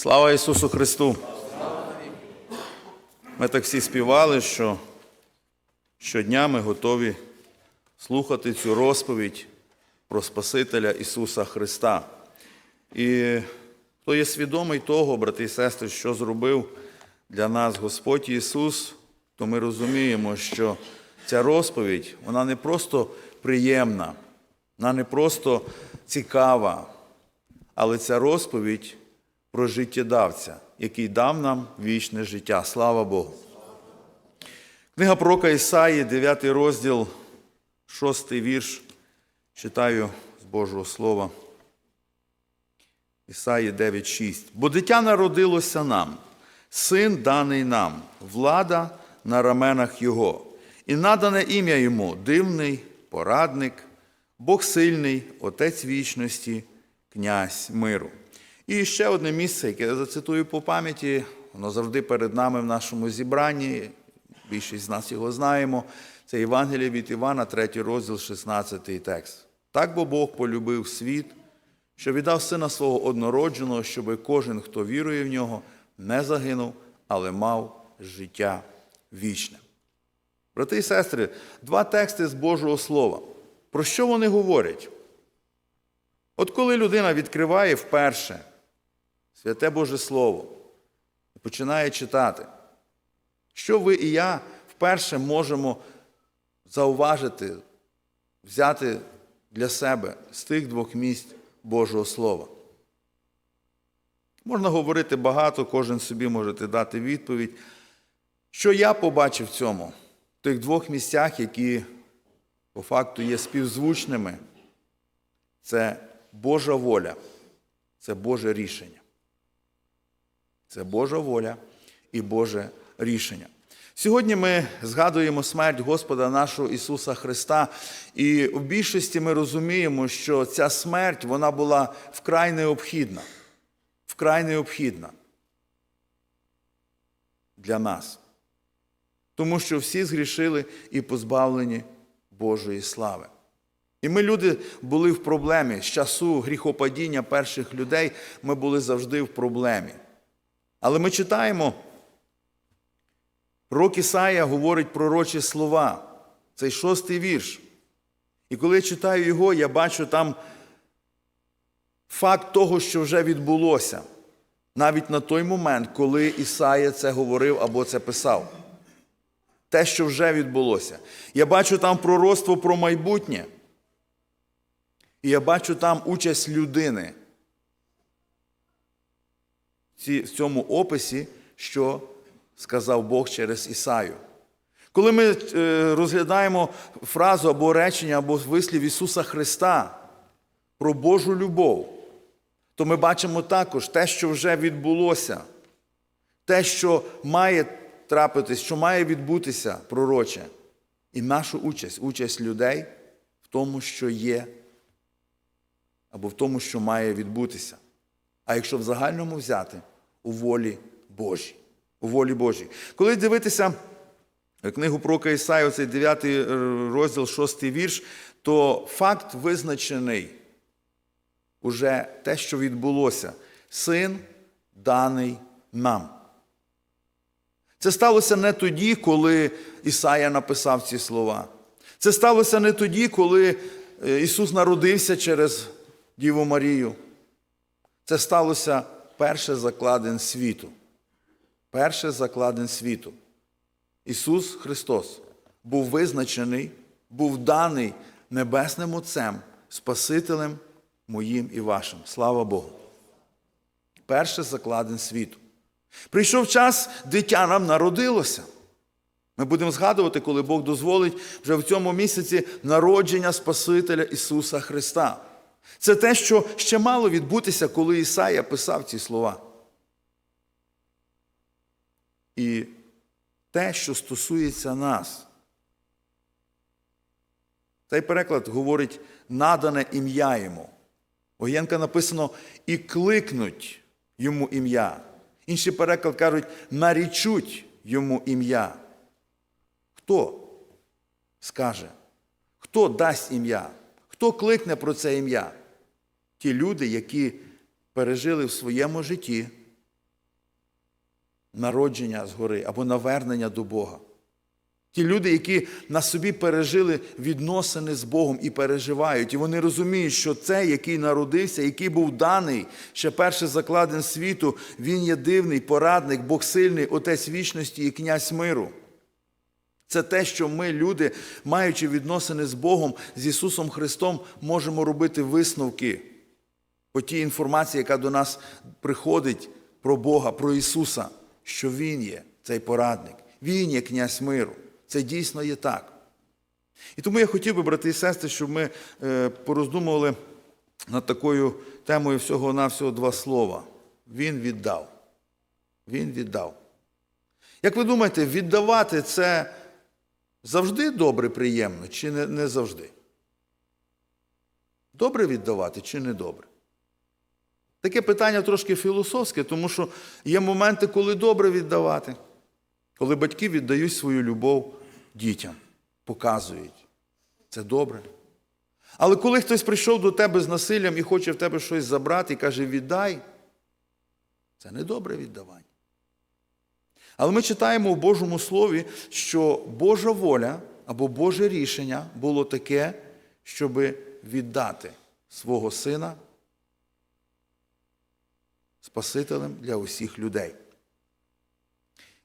Слава Ісусу Христу! Ми так всі співали, що щодня ми готові слухати цю розповідь про Спасителя Ісуса Христа. І хто є свідомий того, брати і сестри, що зробив для нас Господь Ісус, то ми розуміємо, що ця розповідь, вона не просто приємна, вона не просто цікава, але ця розповідь про життєдавця, який дав нам вічне життя. Слава Богу. Книга пророка Ісаї, 9 розділ, 6 вірш. Читаю з Божого Слова. Ісаї 9,6. Бо дитя народилося нам, син даний нам, влада на раменах Його, і надане ім'я йому дивний, порадник, Бог сильний, Отець вічності, князь миру. І ще одне місце, яке я зацитую по пам'яті, воно завжди перед нами в нашому зібранні. Більшість з нас його знаємо. Це Євангеліє від Івана, 3 розділ, 16 текст. Так бо Бог полюбив світ, що віддав сина свого однородженого, щоб кожен, хто вірує в нього, не загинув, але мав життя вічне. Брати і сестри, два тексти з Божого Слова. Про що вони говорять? От коли людина відкриває вперше святе Боже Слово і починає читати, що ви і я вперше можемо зауважити, взяти для себе з тих двох місць Божого Слова. Можна говорити багато, кожен собі може дати відповідь. Що я побачив в цьому, в тих двох місцях, які по факту є співзвучними, це Божа воля, це Боже рішення. Це Божа воля і Боже рішення. Сьогодні ми згадуємо смерть Господа нашого Ісуса Христа, і в більшості ми розуміємо, що ця смерть вона була вкрай необхідна, вкрай необхідна для нас. Тому що всі згрішили і позбавлені Божої слави. І ми, люди, були в проблемі. З часу гріхопадіння перших людей ми були завжди в проблемі. Але ми читаємо, пророк Ісая говорить пророчі слова. Цей шостий вірш. І коли я читаю його, я бачу там факт того, що вже відбулося. Навіть на той момент, коли Ісая це говорив або це писав. Те, що вже відбулося. Я бачу там пророцтво про майбутнє. І я бачу там участь людини в цьому описі, що сказав Бог через Ісаю. Коли ми розглядаємо фразу або речення, або вислів Ісуса Христа про Божу любов, то ми бачимо також те, що вже відбулося, те, що має трапитись, що має відбутися пророче, і нашу участь, участь людей в тому, що є, або в тому, що має відбутися. А якщо в загальному взяти у волі Божій. У волі Божій. Коли дивитися книгу про Ісаю, цей 9 розділ, 6 вірш, то факт визначений уже те, що відбулося. Син даний нам. Це сталося не тоді, коли Ісая написав ці слова. Це сталося не тоді, коли Ісус народився через Діву Марію. Це сталося перше закладен світу. Перше закладен світу. Ісус Христос був визначений, був даний Небесним Отцем, Спасителем моїм і вашим. Слава Богу. Перше закладен світу. Прийшов час, дитя нам народилося. Ми будемо згадувати, коли Бог дозволить вже в цьому місяці народження Спасителя Ісуса Христа. Це те, що ще мало відбутися, коли Ісая писав ці слова. І те, що стосується нас. Цей переклад говорить надане ім'я йому. Огієнка написано і кликнуть йому ім'я. Інший переклад кажуть, нарічуть йому ім'я. Хто скаже? Хто дасть ім'я? Хто кликне про це ім'я? Ті люди, які пережили в своєму житті народження згори або навернення до Бога. Ті люди, які на собі пережили відносини з Богом і переживають, і вони розуміють, що цей, який народився, який був даний ще перший закладен світу, він є дивний, порадник, Бог сильний, Отець вічності і князь миру. Це те, що ми, люди, маючи відносини з Богом, з Ісусом Христом, можемо робити висновки по тій інформації, яка до нас приходить про Бога, про Ісуса, що Він є цей порадник, Він є князь миру. Це дійсно є так. І тому я хотів би, брати і сестри, щоб ми е, пороздумували над такою темою всього-навсього два слова. Він віддав. Він віддав. Як ви думаєте, віддавати це завжди добре, приємно, чи не, не завжди? Добре віддавати чи не добре? Таке питання трошки філософське, тому що є моменти, коли добре віддавати, коли батьки віддають свою любов дітям, показують. Це добре. Але коли хтось прийшов до тебе з насиллям і хоче в тебе щось забрати і каже, віддай, це не добре віддавання. Але ми читаємо в Божому Слові, що Божа воля або Боже рішення було таке, щоб віддати свого сина Спасителем для усіх людей.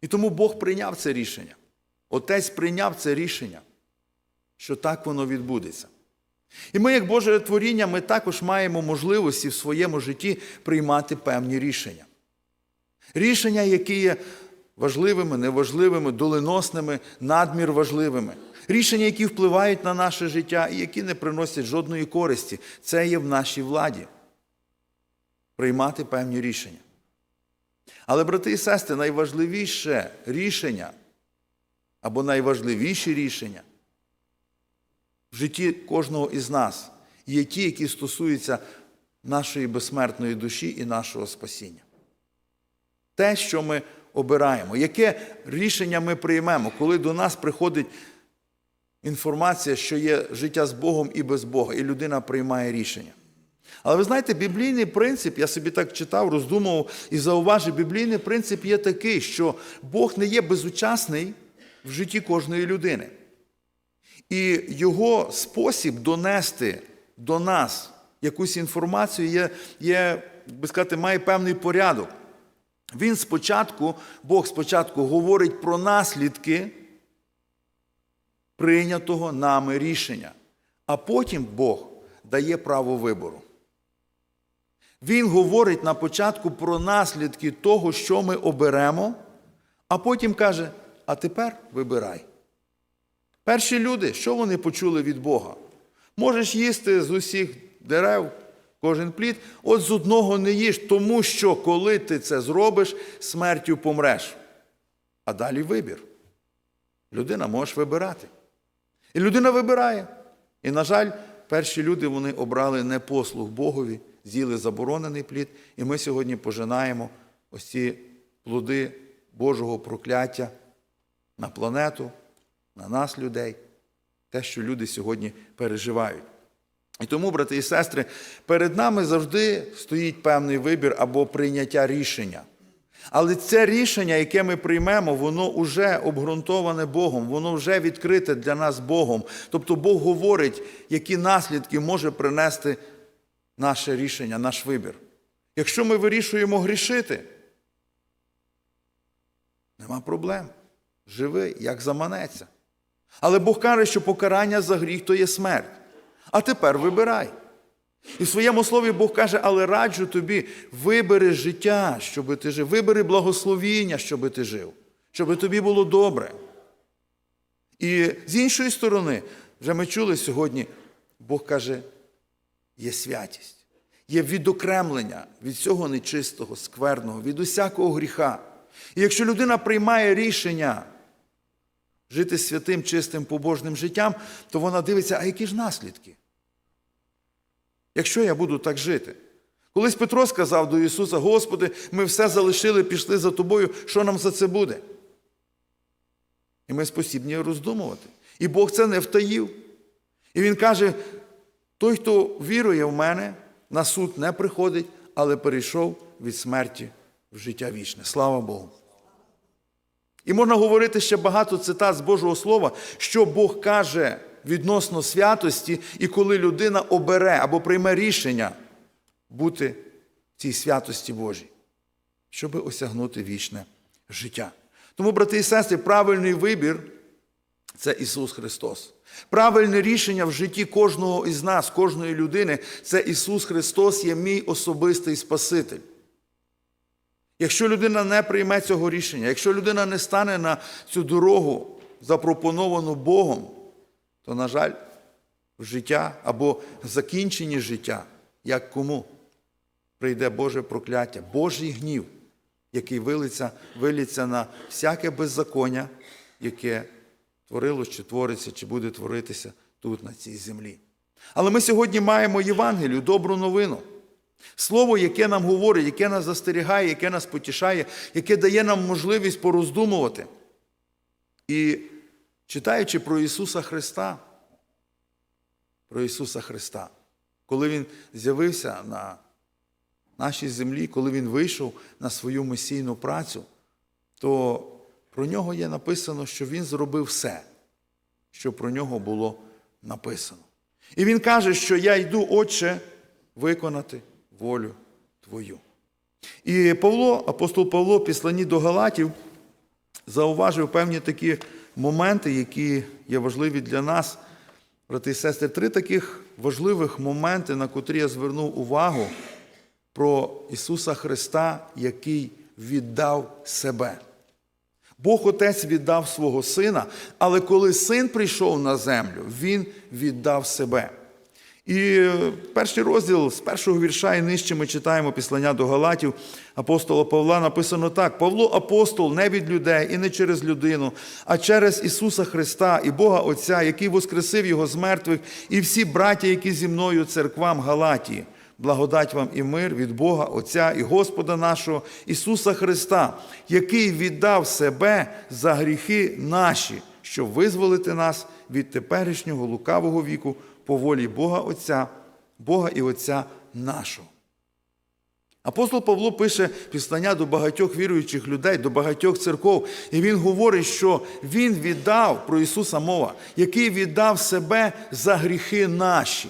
І тому Бог прийняв це рішення. Отець прийняв це рішення, що так воно відбудеться. І ми, як Боже творіння, ми також маємо можливості в своєму житті приймати певні рішення. Рішення, які є важливими, неважливими, доленосними, надмір важливими. Рішення, які впливають на наше життя і які не приносять жодної користі. Це є в нашій владі. Приймати певні рішення. Але, брати і сестри, найважливіше рішення або найважливіші рішення в житті кожного із нас є ті, які стосуються нашої безсмертної душі і нашого спасіння. Те, що ми обираємо, яке рішення ми приймемо, коли до нас приходить інформація, що є життя з Богом і без Бога, і людина приймає рішення. Але ви знаєте, біблійний принцип, я собі так читав, роздумував і зауважив, біблійний принцип є такий, що Бог не є безучасний в житті кожної людини. І його спосіб донести до нас якусь інформацію є, є би сказати, має певний порядок. Він спочатку, Бог спочатку говорить про наслідки прийнятого нами рішення, а потім Бог дає право вибору. Він говорить на початку про наслідки того, що ми оберемо, а потім каже: а тепер вибирай. Перші люди, що вони почули від Бога? Можеш їсти з усіх дерев, кожен плід, от з одного не їж, тому що коли ти це зробиш, смертю помреш. А далі вибір. Людина може вибирати. І людина вибирає. І, на жаль, перші люди вони обрали не послуг Богові, з'їли заборонений плід, і ми сьогодні пожинаємо ось ці плоди Божого прокляття на планету, на нас, людей, те, що люди сьогодні переживають. І тому, брати і сестри, перед нами завжди стоїть певний вибір або прийняття рішення. Але це рішення, яке ми приймемо, воно вже обґрунтоване Богом, воно вже відкрите для нас Богом. Тобто Бог говорить, які наслідки може принести наше рішення, наш вибір. Якщо ми вирішуємо грішити, нема проблем. Живи, як заманеться. Але Бог каже, що покарання за гріх то є смерть. А тепер вибирай. І в своєму слові Бог каже, але раджу тобі, вибери життя, щоб ти жив, вибери благословіння, щоб ти жив, щоб тобі було добре. І з іншої сторони, вже ми чули сьогодні, Бог каже, є святість, є відокремлення від всього нечистого, скверного, від усякого гріха. І якщо людина приймає рішення жити святим, чистим, побожним життям, то вона дивиться, а які ж наслідки? Якщо я буду так жити? Колись Петро сказав до Ісуса, Господи, ми все залишили, пішли за тобою, що нам за це буде? І ми спосібні роздумувати. І Бог це не втаїв. І Він каже: той, хто вірує в мене, на суд не приходить, але перейшов від смерті в життя вічне. Слава Богу. І можна говорити ще багато цитат з Божого Слова, що Бог каже відносно святості, і коли людина обере або прийме рішення бути в цій святості Божій, щоб осягнути вічне життя. Тому, брати і сестри, правильний вибір це Ісус Христос. Правильне рішення в житті кожного із нас, кожної людини, це Ісус Христос є мій особистий Спаситель. Якщо людина не прийме цього рішення, якщо людина не стане на цю дорогу, запропоновану Богом, то, на жаль, життя або в закінченні життя, як кому, прийде Боже прокляття, Божий гнів, який вилиться, виліться на всяке беззаконня, яке творилось, чи твориться, чи буде творитися тут, на цій землі. Але ми сьогодні маємо Євангелію, добру новину. Слово, яке нам говорить, яке нас застерігає, яке нас потішає, яке дає нам можливість пороздумувати. І читаючи про Ісуса Христа, про Ісуса Христа, коли Він з'явився на нашій землі, коли Він вийшов на свою месійну працю, то про нього є написано, що Він зробив все, що про нього було написано. І Він каже, що я йду, Отче, виконати волю Твою. І Павло, апостол Павло, післані до Галатів, зауважив певні такі моменти, які є важливі для нас. Брати і сестри, три таких важливих моменти, на котрі я звернув увагу про Ісуса Христа, який віддав себе. Бог Отець віддав свого Сина, але коли син прийшов на землю, Він віддав себе. І перший розділ з першого вірша і нижче ми читаємо післання до Галатів апостола Павла. Написано так: Павло апостол не від людей і не через людину, а через Ісуса Христа і Бога Отця, який воскресив Його з мертвих, і всі браття, які зі мною церквам Галатії. Благодать вам і мир від Бога Отця і Господа нашого Ісуса Христа, який віддав себе за гріхи наші, щоб визволити нас від теперішнього лукавого віку по волі Бога Отця, Бога і Отця нашого. Апостол Павло пише післання до багатьох віруючих людей, до багатьох церков, і він говорить, що Він віддав про Ісуса мова, який віддав себе за гріхи наші.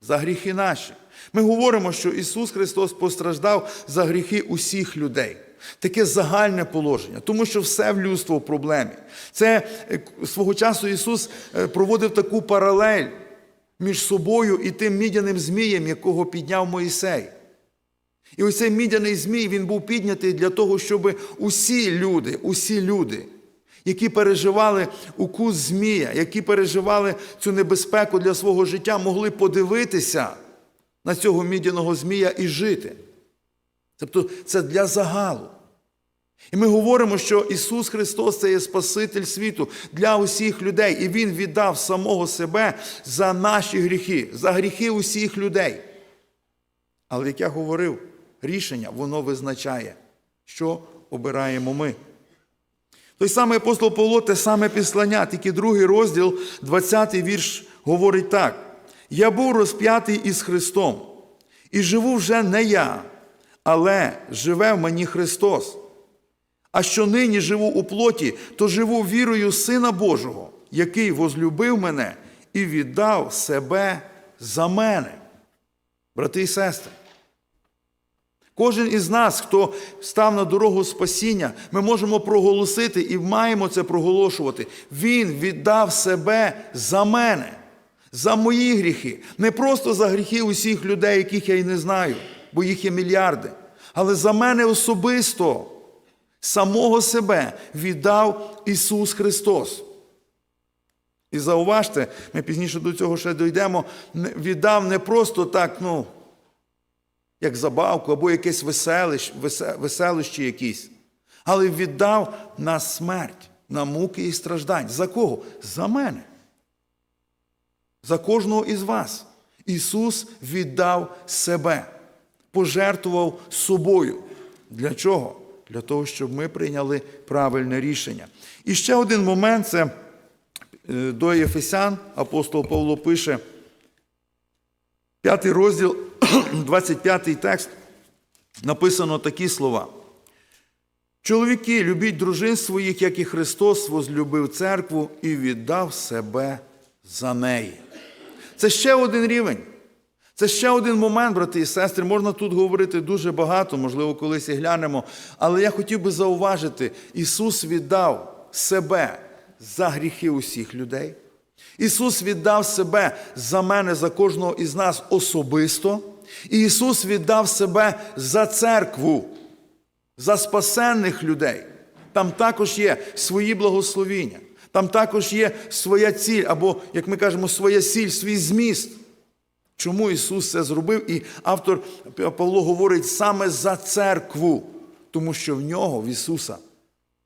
За гріхи наші. Ми говоримо, що Ісус Христос постраждав за гріхи усіх людей. Таке загальне положення, тому що все в людство в проблемі. Це е, свого часу Ісус е, проводив таку паралель між собою і тим мідяним змієм, якого підняв Моїсей. І ось цей мідяний змій він був піднятий для того, щоб усі люди, усі люди, які переживали укус змія, які переживали цю небезпеку для свого життя, могли подивитися на цього мідяного змія і жити. Тобто це для загалу. І ми говоримо, що Ісус Христос це є Спаситель світу для усіх людей, і Він віддав самого себе за наші гріхи, за гріхи усіх людей. Але як я говорив, рішення воно визначає, що обираємо ми. Той самий апостол Павло, те саме післання, тільки другий розділ, 20-й вірш, говорить так: Я був розп'ятий із Христом, і живу вже не я, але живе в мені Христос. А що нині живу у плоті, то живу вірою Сина Божого, який возлюбив мене і віддав себе за мене. Брати і сестри, кожен із нас, хто став на дорогу спасіння, ми можемо проголосити і маємо це проголошувати. Він віддав себе за мене, за мої гріхи, не просто за гріхи усіх людей, яких я й не знаю, бо їх є мільярди, але за мене особисто. Самого себе віддав Ісус Христос. І зауважте, ми пізніше до цього ще дійдемо, віддав не просто так, ну, як забавку або якесь веселище, веселище якісь, але віддав на смерть, на муки і страждань. За кого? За мене. За кожного із вас. Ісус віддав себе, пожертвував собою. Для чого? Для того, щоб ми прийняли правильне рішення. І ще один момент це е, до Єфесян, апостол Павло пише, п'ятий розділ, 25 текст, написано такі слова. Чоловіки, любіть дружин своїх, як і Христос возлюбив церкву і віддав себе за неї. Це ще один рівень. Це ще один момент, брати і сестри. Можна тут говорити дуже багато, можливо, колись і глянемо. Але я хотів би зауважити: Ісус віддав себе за гріхи усіх людей. Ісус віддав себе за мене, за кожного із нас особисто. І Ісус віддав себе за церкву, за спасенних людей. Там також є свої благословіння, там також є своя ціль, або, як ми кажемо, своя сіль, свій зміст. Чому Ісус це зробив? І автор Павло говорить саме за церкву, тому що в нього, в Ісуса,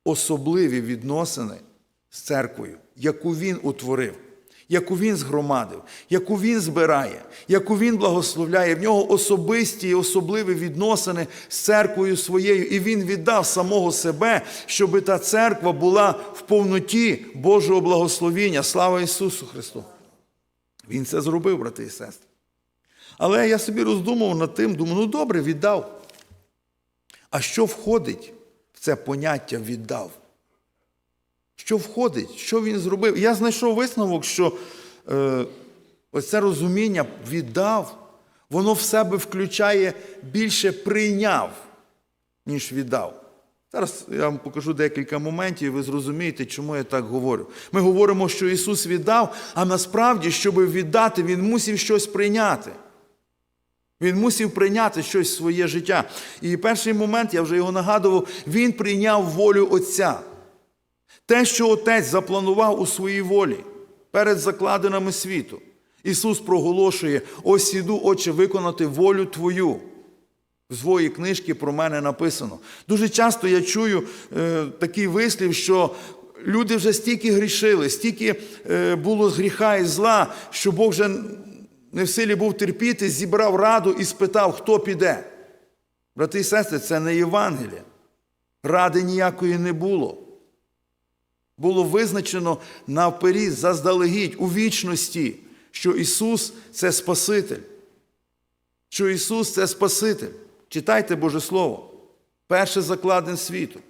особливі відносини з церквою, яку Він утворив, яку Він згромадив, яку Він збирає, яку Він благословляє. В нього особисті і особливі відносини з церквою своєю. І Він віддав самого себе, щоб та церква була в повноті Божого благословіння. Слава Ісусу Христу! Він це зробив, брати і сестри. Але я собі роздумав над тим, думаю, ну добре, віддав. А що входить в це поняття віддав? Що входить? Що він зробив? Я знайшов висновок, що е, оце розуміння віддав, воно в себе включає більше прийняв, ніж віддав. Зараз я вам покажу декілька моментів, і ви зрозумієте, чому я так говорю. Ми говоримо, що Ісус віддав, а насправді, щоб віддати, Він мусив щось прийняти. Він мусив прийняти щось в своє життя. І перший момент, я вже його нагадував, він прийняв волю Отця. Те, що Отець запланував у своїй волі перед закладинами світу. Ісус проголошує: ось іду, Отче, виконати волю Твою. В своїй книжці про мене написано. Дуже часто я чую е, такий вислів, що люди вже стільки грішили, стільки е, було гріха і зла, що Бог вже не в силі був терпіти, зібрав раду і спитав, хто піде. Брати і сестри, це не Євангеліє. Ради ніякої не було. Було визначено навперед, заздалегідь, у вічності, що Ісус це Спаситель. Що Ісус це Спаситель. Читайте Боже Слово. Перший закладен світу.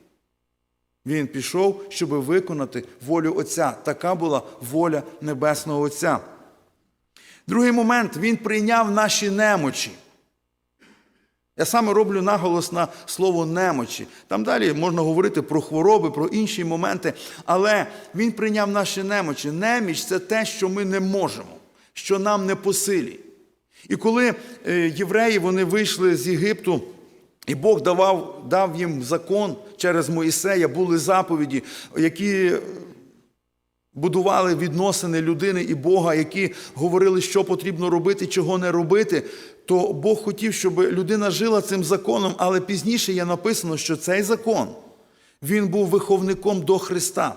Він пішов, щоб виконати волю Отця. Така була воля Небесного Отця. Другий момент він прийняв наші немочі. Я саме роблю наголос на слово немочі. Там далі можна говорити про хвороби, про інші моменти, але він прийняв наші немочі. Неміч це те, що ми не можемо, що нам не по силі. І коли е, євреї вони вийшли з Єгипту, і Бог давав, дав їм закон через Моїсея, були заповіді, які будували відносини людини і Бога, які говорили, що потрібно робити, чого не робити, то Бог хотів, щоб людина жила цим законом, але пізніше є написано, що цей закон він був виховником до Христа.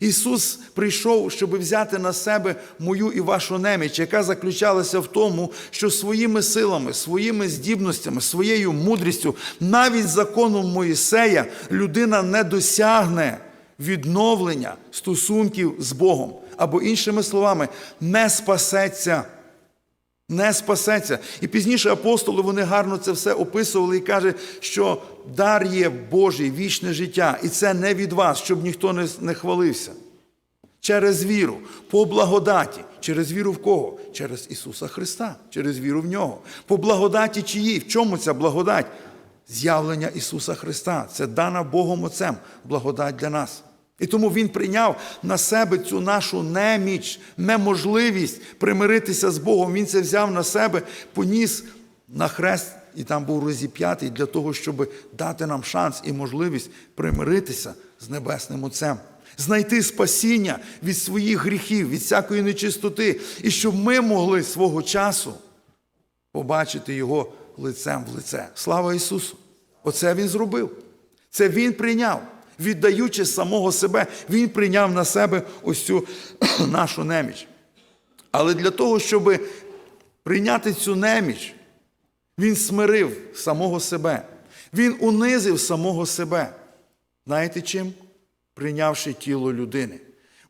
Ісус прийшов, щоб взяти на себе мою і вашу неміч, яка заключалася в тому, що своїми силами, своїми здібностями, своєю мудрістю, навіть законом Моїсея, людина не досягне відновлення стосунків з Богом. Або, іншими словами, не спасеться. Не спасеться. І пізніше апостоли вони гарно це все описували і каже, що дар є Божий, вічне життя, і це не від вас, щоб ніхто не, не хвалився. Через віру, по благодаті. Через віру в кого? Через Ісуса Христа, через віру в Нього. По благодаті чиїй? В чому ця благодать? З'явлення Ісуса Христа. Це дана Богом Отцем благодать для нас. І тому Він прийняв на себе цю нашу неміч, неможливість примиритися з Богом. Він це взяв на себе, поніс на хрест, і там був розіп'ятий для того, щоб дати нам шанс і можливість примиритися з Небесним Отцем. Знайти спасіння від своїх гріхів, від всякої нечистоти, і щоб ми могли свого часу побачити Його лицем в лице. Слава Ісусу! Оце Він зробив. Це Він прийняв віддаючи самого себе, Він прийняв на себе ось цю нашу неміч. Але для того, щоб прийняти цю неміч, Він смирив самого себе. Він унизив самого себе. Знаєте чим? Прийнявши тіло людини.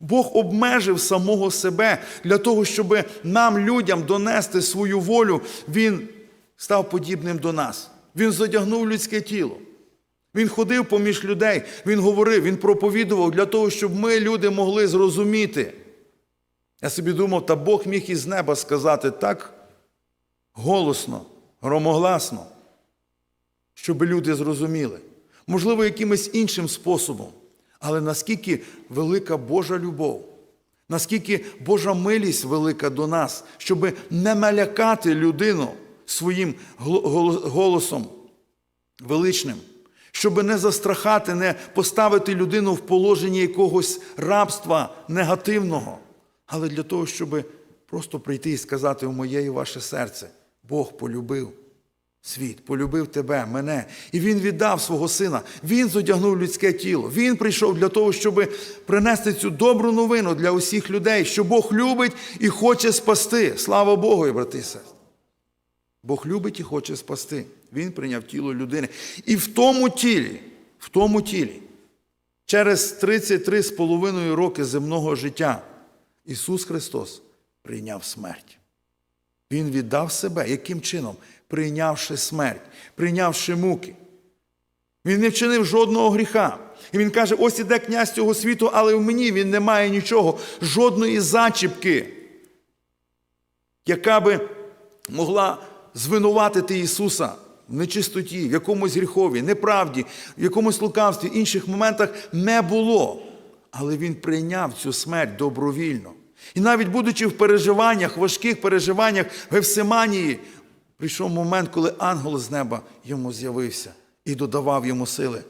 Бог обмежив самого себе для того, щоб нам, людям, донести свою волю, Він став подібним до нас. Він задягнув людське тіло. Він ходив поміж людей, він говорив, він проповідував для того, щоб ми, люди, могли зрозуміти. Я собі думав, та Бог міг із неба сказати так голосно, громогласно, щоб люди зрозуміли. Можливо, якимось іншим способом. Але наскільки велика Божа любов, наскільки Божа милість велика до нас, щоб не налякати людину своїм голосом величним, щоб не застрахати, не поставити людину в положенні якогось рабства негативного, але для того, щоб просто прийти і сказати у моє і ваше серце, Бог полюбив світ, полюбив тебе, мене, і Він віддав свого сина. Він зодягнув людське тіло. Він прийшов для того, щоб принести цю добру новину для усіх людей, що Бог любить і хоче спасти. Слава Богу, брати і сестри. Бог любить і хоче спасти. Він прийняв тіло людини. І в тому тілі, в тому тілі, через 33,5 роки земного життя Ісус Христос прийняв смерть. Він віддав себе. Яким чином? Прийнявши смерть, прийнявши муки. Він не вчинив жодного гріха. І він каже: ось іде князь цього світу, але в мені він не має нічого, жодної зачіпки, яка би могла звинуватити Ісуса в нечистоті, в якомусь гріхові, неправді, в якомусь лукавстві, в інших моментах не було. Але Він прийняв цю смерть добровільно. І навіть будучи в переживаннях, важких переживаннях в Гефсиманії, прийшов момент, коли ангел з неба йому з'явився і додавав йому сили,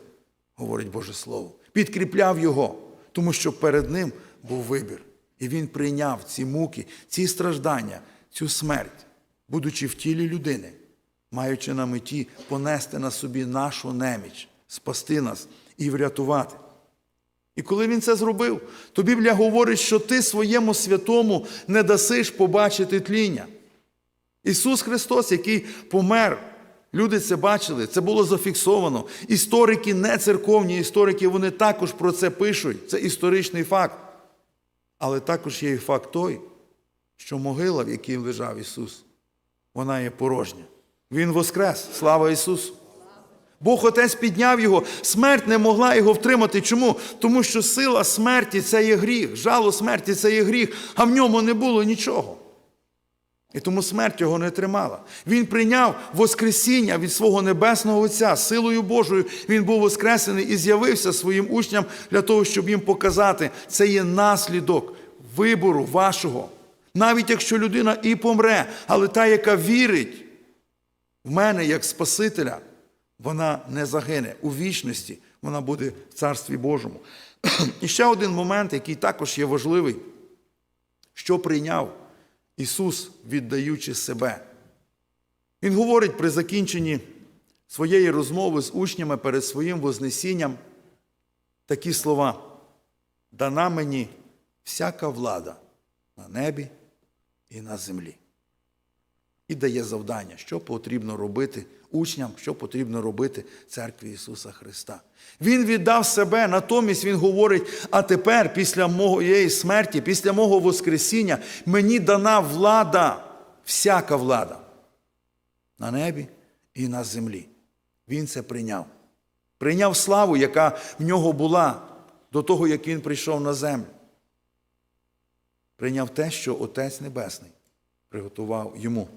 говорить Боже Слово, підкріпляв його, тому що перед ним був вибір. І він прийняв ці муки, ці страждання, цю смерть, будучи в тілі людини, маючи на меті понести на собі нашу неміч, спасти нас і врятувати. І коли він це зробив, то Біблія говорить, що ти своєму святому не дасиш побачити тління. Ісус Христос, який помер, люди це бачили, це було зафіксовано. Історики, не церковні історики, вони також про це пишуть. Це історичний факт. Але також є і факт той, що могила, в якій лежав Ісус, вона є порожня. Він воскрес. Слава Ісусу! Бог Отець підняв його, смерть не могла його втримати. Чому? Тому що сила смерті це є гріх, жало смерті це є гріх, а в ньому не було нічого. І тому смерть його не тримала. Він прийняв Воскресіння від свого Небесного Отця, силою Божою він був воскресений і з'явився своїм учням для того, щоб їм показати, це є наслідок вибору вашого. Навіть якщо людина і помре, але та, яка вірить в мене як Спасителя, вона не загине у вічності, вона буде в Царстві Божому. І ще один момент, який також є важливий, що прийняв Ісус, віддаючи себе. Він говорить при закінченні своєї розмови з учнями перед своїм Вознесінням такі слова: дана мені всяка влада на небі і на землі. І дає завдання, що потрібно робити учням, що потрібно робити церкві Ісуса Христа. Він віддав себе, натомість Він говорить: а тепер, після моєї смерті, після мого Воскресіння, мені дана влада, всяка влада на небі і на землі. Він це прийняв. Прийняв славу, яка в нього була до того, як він прийшов на землю. Прийняв те, що Отець Небесний приготував йому.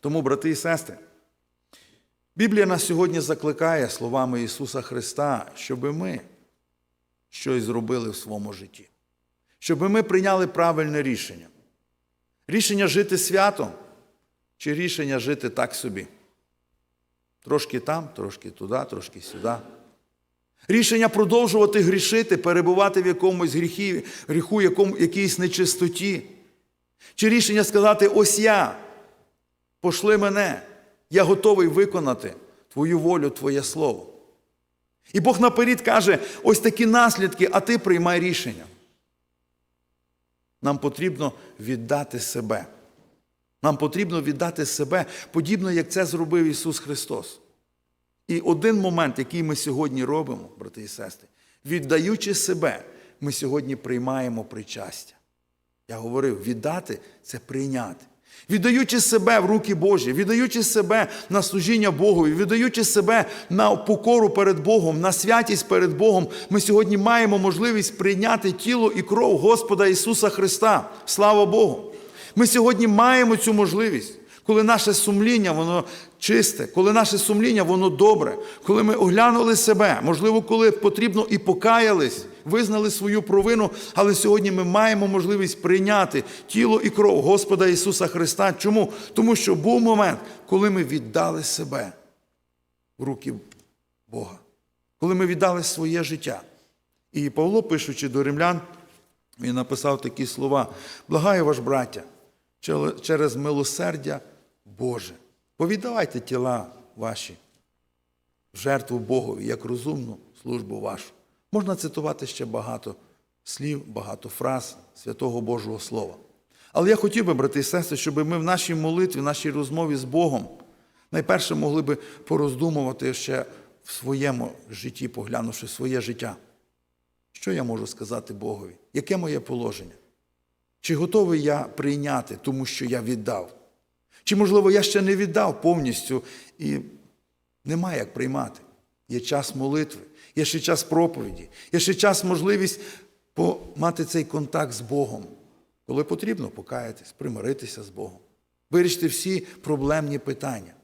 Тому, брати і сестри, Біблія нас сьогодні закликає словами Ісуса Христа, щоб ми щось зробили в своєму житті, щоб ми прийняли правильне рішення. Рішення жити свято чи рішення жити так собі. Трошки там, трошки туди, трошки сюди. Рішення продовжувати грішити, перебувати в якомусь гріхі, гріху, якому, якійсь нечистоті. Чи рішення сказати, ось я, пошли мене, я готовий виконати Твою волю, Твоє Слово. І Бог наперед каже, ось такі наслідки, а ти приймай рішення. Нам потрібно віддати себе. Нам потрібно віддати себе, подібно, як це зробив Ісус Христос. І один момент, який ми сьогодні робимо, брати і сестри, віддаючи себе, ми сьогодні приймаємо причастя. Я говорив, віддати це прийняти. Віддаючи себе в руки Божі, віддаючи себе на служіння Богові, віддаючи себе на покору перед Богом, на святість перед Богом, ми сьогодні маємо можливість прийняти тіло і кров Господа Ісуса Христа. Слава Богу! Ми сьогодні маємо цю можливість, коли наше сумління, воно чисте, коли наше сумління, воно добре, коли ми оглянули себе, можливо, коли потрібно і покаялись, визнали свою провину, але сьогодні ми маємо можливість прийняти тіло і кров Господа Ісуса Христа. Чому? Тому що був момент, коли ми віддали себе в руки Бога, коли ми віддали своє життя. І Павло, пишучи до римлян, він написав такі слова: Благаю ваш браття, через милосердя Боже. Повіддавайте тіла ваші жертву Богові, як розумну службу вашу. Можна цитувати ще багато слів, багато фраз святого Божого Слова. Але я хотів би, брати і сестри, щоб ми в нашій молитві, в нашій розмові з Богом найперше могли би пороздумувати ще в своєму житті, поглянувши своє життя. Що я можу сказати Богові? Яке моє положення? Чи готовий я прийняти, тому що я віддав? Чи, можливо, я ще не віддав повністю і немає як приймати? Є час молитви, є ще час проповіді, є ще час можливість мати цей контакт з Богом, коли потрібно покаятись, примиритися з Богом, вирішити всі проблемні питання.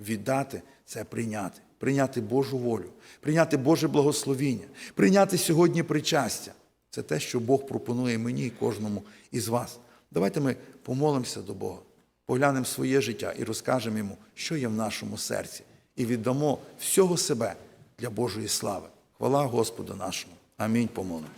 Віддати це прийняти, прийняти Божу волю, прийняти Боже благословіння, прийняти сьогодні причастя. Це те, що Бог пропонує мені і кожному із вас. Давайте ми помолимося до Бога, поглянемо своє життя і розкажемо йому, що є в нашому серці, і віддамо всього себе для Божої слави. Хвала Господу нашому. Амінь. Помолимось.